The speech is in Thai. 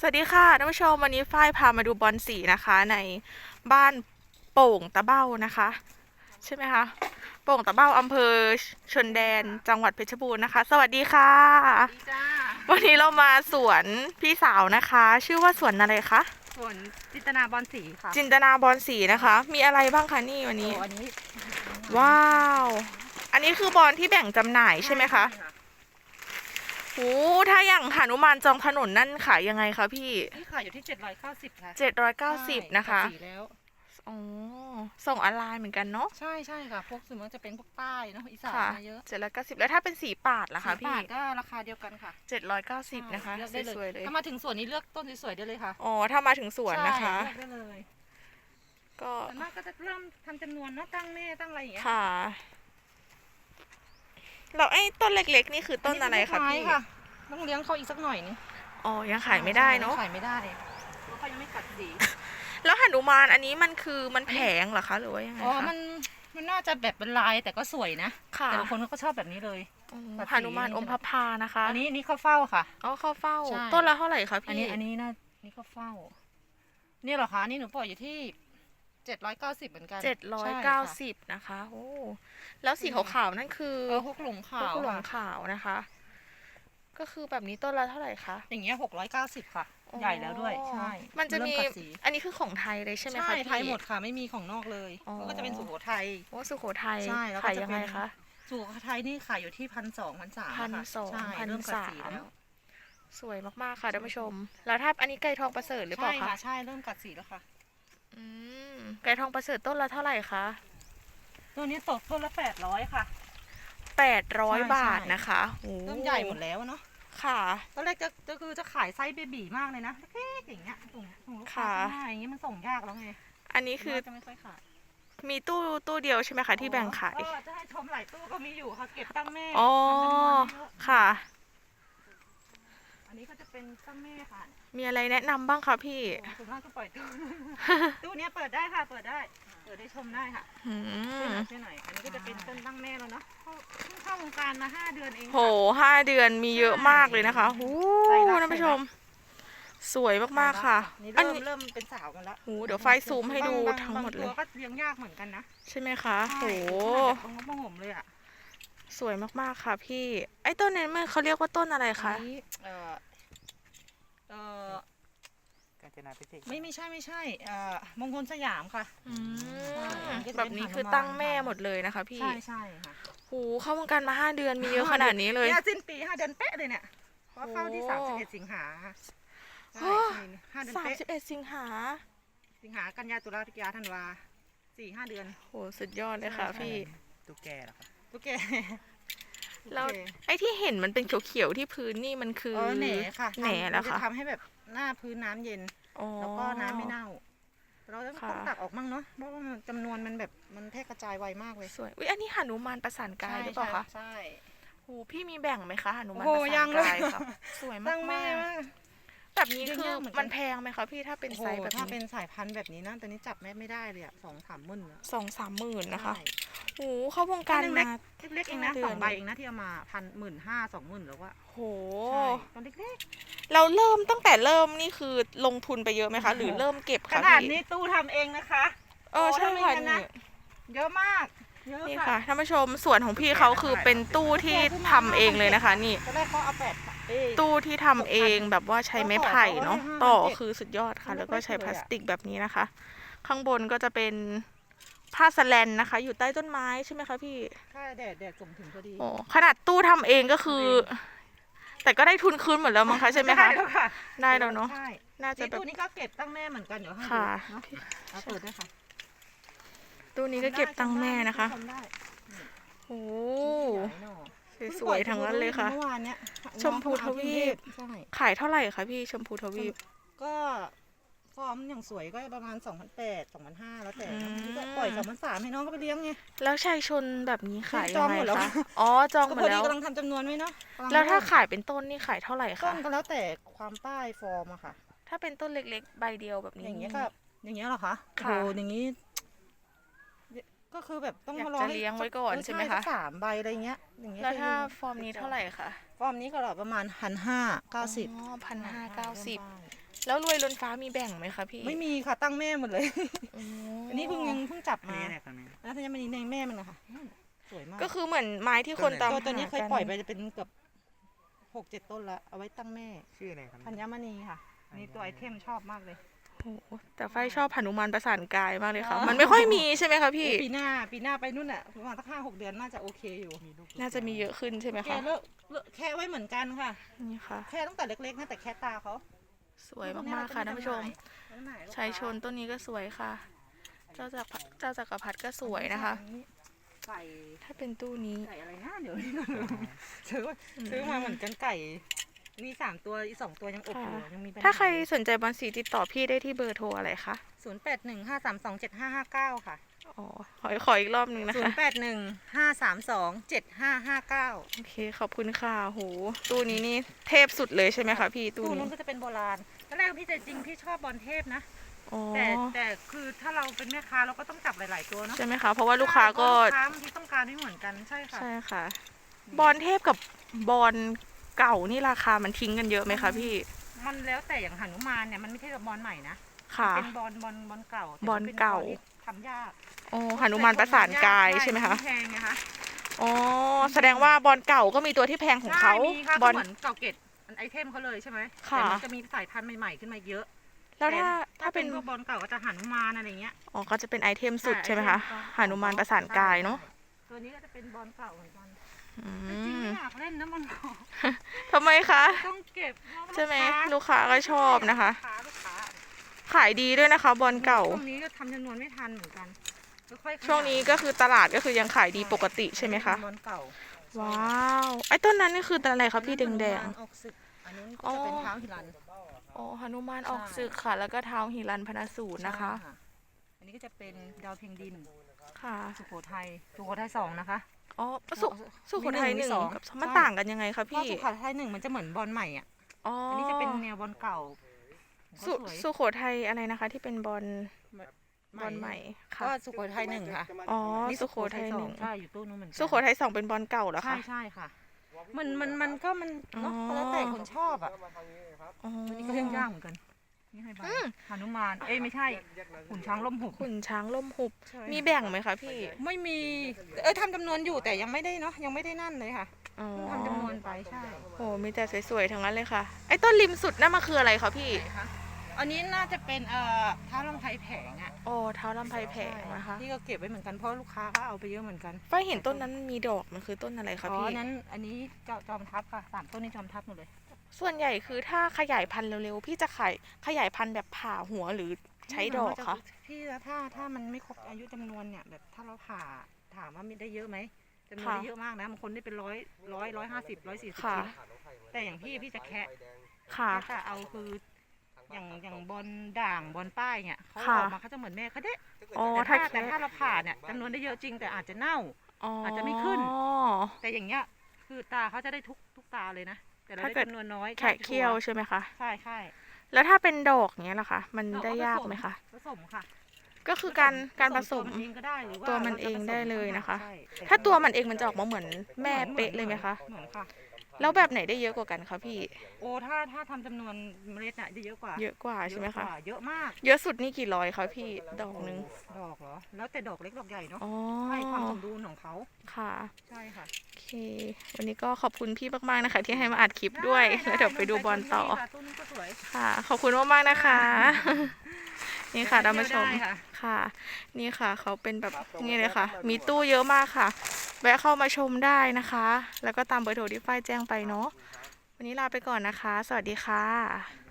สวัสดีค่ะท่านผู้ชมวันนี้ฝ้ายพามาดูบอลสีนะคะ ในบ้านโป่งตะเบ้านะคะ ใช่ไหมคะโป่งตะเบ้าอำเภอชนแดนจังหวัดเพชรบูรณ์นะคะ สวัสดีค่ะดีจ้าวันนี้เรามาสวนพี่สาวนะคะ ชื่อว่าสวนอะไรคะส่วนจินตนาบอลสีค่ะจินตนาบอลสีนะคะ มีอะไรบ้างคะนี่วันนี้โอ้อันนี้ว้าว อันนี้คือบอลที่แบ่งจำหน่ายใช่ไหมคะ โอ้ถ้าอย่างหานุมานจองถนนนั่นขายยังไงคะพี่นี่ขายอยู่ที่เจ็ดร้อยเก้าสิบค่ะเจ็ดร้อยเก้าสิบนะคะสีแล้ว อ๋อส่งออนไลน์เหมือนกันเนาะใช่ใช่ค่ะ พวกส่วนมากจะเป็นพวกใต้เนอะอีสานค่ะมาเยอะเจ็ดร้อยเก้าสิบแล้วถ้าเป็นสีปาดล่ะคะสีพี่ปาดก็ราคาเดียวกันค่ะเจ็ดร้อยเก้าสิบนะคะเลือกได้สวยๆเลยถ้ามาถึงสวนนี้เลือกต้นสวยๆได้เลยค่ะอ๋อถ้ามาถึงสวนนะคะ ใช่เลือกได้เลยก็ส่วนมากก็จะเริ่มทำจำนวนเนาะตั้งแม่ตั้งอะไรอย่างเงี้ยค่ะ แล้วไอ้ต้นเล็กๆนี่คือต้นอะไรคะนนี้พี่เป็นไม้ค่ะต้องเลี้ยงเขาอีกสักหน่อยนึงอ๋อยังขายไม่ได้เนาะขายไม่ได้เพราะเขายังไม่กัดสีแล้วหนุมานอันนี้มันคือมันแผงเหรอคะหรือว่ายังไงอ๋อคะมันมันน่าจะแบบเป็นลายแต่ก็สวยนะค่ะแต่บางคนเขาก็ชอบแบบนี้เลยอ๋อแบบสีหนุมานอมพพานะคะ อันนี้อันนี้ข้าวเฝ้าค่ะอ๋อข้าวเฝ้าใช่ต้นละเท่าไหร่คะพี่อันนี้อันนี้น่านี่ข้าวเฝ้านี่เหรอคะอันนี่หนูปล่อยอยู่ที่ เจ็ดร้อยเก้าสิบเหมือนกันเจ็ดร้อยใช่เก้าค่ะสิบนะคะโอ้แล้วสีขาวๆนั่นคือเออฮกหลงขาวลูกหลงค่ะขาวนะคะ ก็คือแบบนี้ต้นละเท่าไหร่คะอย่างเงี้ยหกร้อยเก้าสิบค่ะ ใหญ่แล้วด้วยใช่มันจะมีเริ่กัดสีอันนี้คือของไทยเลยใช่ไหมคะใช่พี่ไทยหมดค่ะไม่มีของนอกเลยอ๋อแล้วก็จะเป็นสุโขทัยโอ้สุโขทัยใช่แล้วก็ขายจะยังไงเป็นคะสุโขทัยนี่ขายอยู่ที่พันสองพันสามพันสองใช่พันเริ่มกัดสาสีมแล้วสวยมาก ๆ ค่ะท่านผู้ชม แล้วถ้าอันนี้ไก่ทองประเสริฐหรือเปใช่ล่าค่ะคะใช่ เริ่มกัดสีแล้วค่ะ อืมไก่ทองประเสริฐต้นละเท่าไหร่คะตัวนี้ตกต้นละแปดร้อยค่ะ แปดร้อยใช่ บาทใช่นะคะโอ้เริ่มใหญ่หมดแล้วเนาะค่ะ ตอนแรกจะจะคือจะขายไซส์เบบีมากเลยนะเล็กๆอย่างเงี้ยส่งส่งลูกค้าค่ะ ข้างหน้าอย่างเงี้ยมันส่งยากแล้วไงอันนี้คือจะไม่ค่อยขายมีตู้ตู้เดียวใช่ไหมคะที่แบ่งขาย ก็จะให้ชมหลายตู้ก็มีอยู่ค่ะเก็บตั้งแม่อ๋อทำจำนวนเยอะค่ะ อันนี้ก็จะเป็นตั้งแม่ค่ะมีอะไรแนะนำบ้างคะพี่ส่วนมากก็ปล่อยตู้ ตู้เนี้ยเปิดได้ค่ะ เปิดได้ เปิดได้ชมได้ค่ะอืช่วยหมน่อยช่วยหน่อย อันนี้ก็จะเป็นต้นตั้งแม่แล้วเนาะเข้าเพิ่งเข้าวงการมาห้าเดือนเองค่ะโหห้าเดือนมีเยอะมากเลยนะคะโอ้ใส่รัก ท่านผู้ชม สวยมากๆค่ะ นี่อันเริ่มนี้เริ่มเป็นสาวกันละโหเดี๋ยวไฟซูมให้ดูบาบาทั้งหมดเลยบาตัวก็เลี้ยงยากเหมือนกันนะใช่ไหมคะโห ใช่ขนาดแบบประงบประหงมเลยอะ สวยมากๆค่ะพี่ ไอ้ต้นนี้มันเขาเรียกว่าต้นอะไรคะอันนี้เอ่อเอ่อการจนาพิเศษไม่ไม่ใช่ไม่ใช่เอ่อมงคลสยามค่ะ อืมก็จะเป็นแบบนี้คือหนุมานตั้งแม่หมดเลยนะคะ พี่ ใช่ใช่ค่ะโหเข้าวงการมาห้าเดือนมีเยอะขนาดนี้เลย เนี่ยสิ้นปีห้าเดือนเป๊ะเลยเนี่ยเพราะเข้าที่โอ้สามสิบเอ็ดสิงหาค่ะใช่โอ้นี่ห้าเดือนสามเป๊ะสิบเอ็ดสิงหาสิงหากันยาตุลาพฤศจิกาธันวาสี่ห้าเดือน โหสุดยอดเลยค่ะ ใช่ พี่ ตุ๊กแกเหรอครับ โอเคแล้วโอเค ไอ้ที่เห็นมันเป็นเขียวๆที่พื้นนี่มันคือเออแหน่ค่ะแหน่แล้วมัค่ะจะทำให้แบบหน้าพื้นน้ำเย็น อ๋อ แล้วก็น้ำไม่เน่า เราต้องค่ะ ต้องตักออกมั่งเนาะ เพราะว่ามันจำนวนมันแบบมันแพร่กระจายไวมากเลยสวยอุ้ยอันนี้หนุมานประสานกายหรือเปล่าคะใช่ โหพี่มีแบ่งไหมคะหนุมานโอ้ประโหสายันงเลย กายครับสวยตั้มางแม่กมาก ๆแบบนี้เลี้ยงคือยากเหมือนกัน มันแพงไหมคะพี่ถ้าเป็นไซส์โอ้โหแบบถ้าเป็นี้นสายพันธุ์แบบนี้นะตอนนี้จับแม่ไม่ได้เลยอะสองสามหมื่นอะสองสามหมื่นนะคะ ใช่ โหเข้าวงการเล็มากเล็กๆเองนะห้าเดือนสองใบเองนะที่เอามาพันหมื่นห้าสองหมื่นแล้วอะโหใช่ตอนเล็กเราเริ่มตั้งแต่เริ่มนี่คือลงทุนไปเยอะไหมคะ หรือเริ่มเก็บๆขคะนาดพี่นี้ตู้ทำเองนะคะ เออใช่โอ้ค่ะทำเองนะนี่เยอะมากเยอะนี่ค่ะค่ะท่านผู้ชมส่วนของพี่เขาคือเป็นตู้ที่ทำเองเลยนะคะ นี่ตอนแรกเขาเอาแปดเอ้ยตู้ที่ทำเองแบบว่าใช้ไม้ไผ่เนาะต่ต่ออเขาไว้ให้คือสุดยอดค่ะมันแล้วก็ใช้เล็กๆพเลยลาอะสติกแบบนี้นะคะ ข้างบนก็จะเป็น ผ้าสแลนนะคะ อยู่ใต้ต้นไม้ใช่ไหมคะพี่ใช่แดดแดดส่งถึงพอดีโอ้ขนาดตู้ทำเองก็คือ แต่ก็ได้ทุนคืนหมดแล้วมั้งคะใช่ไหมคะ ด้แล้วค่ะได้แล้วเนาะ ใช่น่าจะนี่แบบตู้นี้ก็เก็บตั้งแม่เหมือนกันเดี๋ยวให้ดูค่ะ เนาะเอาเปิดได้ค่ะตู้นี้ก็เก็บตังค์แม่นะคะชมได้โอ้ใหญ่หน่อสวยๆทั้งนั้นเลยค่ะ เมื่อวานเนี้ยชมพูทวีปใช่ ขายเท่าไหร่คะพี่ชมพูทวีปก็ ฟอร์มอย่างสวยก็ประมาณ2,800 2,500แล้วแต่อืมที่ก็ปล่อย2,300ให้น้องก็ไปเลี้ยงไง แล้วชายชนแบบนี้ขายจยัองงไงหมดแล้วคะอ๋อจองหมก็ดพอดีแล้วกำลังทำจำนวนไว้เนาะกำงแล้วถ้าเริ่มขายเป็นต้นนี่ขายเท่าไหร่ต้คะนก็แล้วแต่ความป้ายฟอร์มอะค่ะ ถ้าเป็นต้นเล็กๆ ใบเดียวแบบนี้อย่างเงี้ยก็อย่างเงี้ยเหรอคะค่ะโอ้โหอย่างงี้ ก็คือแบบต้องอยากมารอจะให้เลี้ยงไว้ก่อนเใช่ไหมคะสักสามใบอะไรเงี้ย อย่างเงี้ยแล้วถ้าก็ยังฟอร์มนี้เท่าไหร่คะฟอร์มนี้ก็เหรอประมาณพันห้าเก้าสิบอ๋อพันห้าเก้าสิบ แล้วรวยล้นฟ้ามีแบ่งไหมคะพี่ไม่มีค่ะตั้งแม่หมดเลยอ๋ออันนี้เพิ่งยังเพิ่งจับอันมานี้อะไรครับเนี่ยแล้วธัญมณีในแม่มันนะคะสวยมากก็คือเหมือนไม้ที่คนตามตัวตัวนี้หาเคยกันปล่อยไปจะเป็นเกือบหกเจ็ดต้นละเอาไว้ตั้งแม่ชื่ออะไรครับธัญมณีค่ะนี่ตัวไอเทมชอบมากเลย โอ้โหแต่ไฟชอบหนุมานประสานกายมากเลยค่ะ อ๋อ มันไม่ค่อยมีใช่ไหมคะพี่ปีหน้าปีหน้าไปนู่นอะประมาณสักห้าหกเดือนน่าจะโอเคอยู่มีลูกน่าจะมีเยอะขึ้นใช่ไหมแกคะ เลิกเลิกแค่ไว้เหมือนกันค่ะ นี่ค่ะ แค่ตั้งแต่เล็กๆนะแต่แค่ตาเขา สวยมากๆค่ะท่านผู้ชม ชายชนต้นนี้ก็สวยค่ะ เจ้าจักรพรรดิเจ้าจักรพรรดิก็สวยนะคะ ไก่ถ้าเป็นตู้นี้ ไก่อะไรนะเดี๋ยวนี้ซื้อซื้อมาเหมือนกันไก่นี่สามตัวอีกสองตัวยังอบอยู่ค่ะยังมีปัญหถ้าใครสนใจบอลสีติดต่อพี่ได้ที่เบอร์โทรอะไรคะ ศูนย์แปดหนึ่งห้าสามสองเจ็ดห้าห้าเก้าค่ะ อ๋อขอขออีกรอบหนึ่งนะศูนคะย์แปดหนึ่งห้าสามสองเจ็ดห้าห้าเก้าโอเค ขอบคุณค่ะโหตู้นี้นี่เทพสุดเลยใช่ไหมคะพี่ตู้ตู้นู้นี้นก็จะเป็นโบราณตอนแรกพี่แต่จริงพี่ชอบบอลเทพนะ อ๋อแต่แต่คือถ้าเราเป็นแม่ค้าเราก็ต้องจับหลาย ๆ ตัวเนาะใช่ไหมคะ เพราะว่าลูกค้าก็ ลูกค้าบางทีต้องการไม่เหมือนกันใช่ค่ะ ใช่ค่ะ บอลเทพกับบอลเก่านี่ราคามันทิ้งกันเยอะไหมคะพี่ มันแล้วแต่อย่างหนุมานเนี่ยมันไม่ใช่บอลใหม่นะค่ะ เป็นบอลบอลบอลเก่าแต่บอลมันป็นเก่า ที่ ทำยากโอ้หนุมานประสานกายใช่ไหมคะแพงนะคะอ๋อแสดงว่าบอลเก่าก็มีตัวที่แพงของเขาใช่มีค่ะบอลก็เหมือนเก่าเกตมันไอเทมเขาเลยใช่ไหมค่ะแต่มันจะมีสายพันธุ์ใหม่ๆขึ้นมาเยอะ แล้วถ้าแต่ถ้าเป็นพวกบอลเก่าก็จะหนุมานอะไรเงี้ยอ๋อก็จะเป็นไอเทมสุดใช่ไหมคะไอหเทนุมานประสานกายเนาะตัวนี้ก็จะเป็นบอลเก่าเหมือนกันอืแต่จริงมไม่อยากเล่นนะบอลเก่าทำไมคะต้องเก็บใช่ไหมลูกค้าก็ชอบนะคะลูกค้าลูกค้า ขายดีด้วยนะคะ บอลเก่า ช่วงนี้ก็ทำจำนวนไม่ทันเหมือนกันค่อยๆขยายช่วงนี้ก็คือตลาดก็คือยังขายดีปกติใช่ไหมคะบอลเก่าว้าว ไอ้ต้นนั้นนี่คืออะไรคะพี่แดง ออกศึกอันนู้นก็จะเป็นอ๋อ เท้าหิรันๆอ๋อหนุมานออกศึกค่ะ แล้วก็เท้าหิรันพนสูตรนะคะ ใช่อันนี้ก็จะเป็นดาวเพียงดินค่ะ สุโขทัยสุโขทัยสองนะคะ อ๋อสุสุโขทัยหนึ่งมีหนึ่งมีสองกับมันใช่ ต่างกันยังไงคะเพราะพี่ สุโขทัยหนึ่งมันจะเหมือนบอลใหม่อะ อ๋ออัอันนี้จะเป็นแนวบอลเก่า สุก็สวยสุโขทัยอะไรนะคะ ที่เป็นบอลบอลใหม่ค่ะ ก็สุโขทัยหนึ่งค่ะอ๋อนี่สุโขทัยหนึ่ง ใช่อยู่ตู้นู้นเหมือนกันสุโขทัยสองเป็นบอลเก่าเหรอใช่คะ ใช่ค่ะ มันมันมันก็มันเนาะอ๋อ แล้วแต่คนชอบอะอ๋ออันนี้ก็เรื่องยากเหมือนกัน นี่ให้ใบอืมหนุมาน เอ้ยไม่ใช่ขุนช้างล่มหุบขุนช้างล่มหุบใช่มีแบ่งไหมคะพี่ ไม่มี เออทำจำนวนอยู่แต่ยังไม่ได้เนาะยังไม่ได้นั่นเลยค่ะ อ๋อทำจำนวนไปใช่โหมีแต่สวยๆทั้งนั้นเลยค่ะ ไอ้ต้นริมสุดนั่นมันคืออะไรคะพี่ไหนคะอันนี้น่าจะเป็นเอ่อท้าลำไพแผงอะโอ้เท้าลำไพแผงนะคะที่ก็เก็บไว้เหมือนกันเพราะลูกค้าก็เอาไปเยอะเหมือนกันไฟเห็นต้นนั้นมันมีดอกมันคือต้นอะไรคะอ๋อพี่อันนั้นอันนี้จอจอมทัพค่ะสามต้นนี้จอมทัพหมดเลย ส่วนใหญ่คือถ้าขยายพันธุ์เร็วๆ พี่จะขายขยายพันธุ์แบบผ่าหัวหรือใช้ดอกคะ พี่แล้วถ้าถ้ามันไม่ครบอายุจำนวนเนี่ยแบบถ้าเราผ่าถามว่ามีได้เยอะไหม จำนวนค่ะได้เยอะมากนะบางคนได้เป็นร้อยร้อยร้อยห้าสิบร้อยสี่สิบค่ะ ชิ้น แต่อย่างพี่พี่จะแคะค่ะ แค่เอาคืออย่างอย่างบอลด่างบอลป้ายเนี่ยเขาค่ะ ออกมาเขาจะเหมือนแม่เขาเด้อ๋อแต่ถ้าถ้าแต่แค่ถ้าเราผ่าเนี่ยจำนวนได้เยอะจริงแต่อาจจะเน่าอ๋ออาจจะไม่ขึ้น แต่อย่างเงี้ยคือตาเขาจะได้ทุกทุกตาเลยนะ แต่เราถ้าได้เกิด จำนวนน้อยแขะเขี้ยวใช่ไหมคะ ใช่ใช่แล้วถ้าเป็นดอกเนี้ยล่ะคะ มันเรได้ผยากสไหมคะ ผสมค่ะ ก็คือการการผสมตัวมันเองก็ได้หรือว่าตัวมันราจะเองได้เลยนะคะ ใช่แต่ถ้าตัวมันเองมันจะออกมาเหมือนแม่เป๊ะเลยไหมคะ เหมือนค่ะ แล้วแบบไหนได้เยอะกว่ากันคะพี่ โอ้ถ้าถ้าทำจำนวนเมล็ดน่ะจะเยอะกว่าเยอะกว่าใช่ไหมคะ เยอเยอะมาก เยอะสุดนี่กี่ร้อยคะพี่ดอกหนึ่งดอกเหรอ แล้วแต่ดอกเล็กดอกใหญ่เนาะอ๋อให้ความสมดุลของเขาค่ะ ใช่ค่ะโอเค วันนี้ก็ขอบคุณพี่มากๆนะคะ ที่ให้มาอัดคลิปด้วย แล้วเดี๋ยวไปดูบอลต่อค่ะตู้นี้ก็สวยค่ะ ขอบคุณมากๆนะคะ นี่ค่ะท่านผู้ชมได้ค่ะค่ะ นี่ค่ะ เขาเป็นแบบนี่เลยค่ะ มีตู้เยอะมากค่ะ แวะเข้ามาชมได้นะคะ แล้วก็ตามเบอร์โทรที่ฝ้ายแจ้งไปเนาะวันนี้ลาไปก่อนนะคะ สวัสดีค่ะ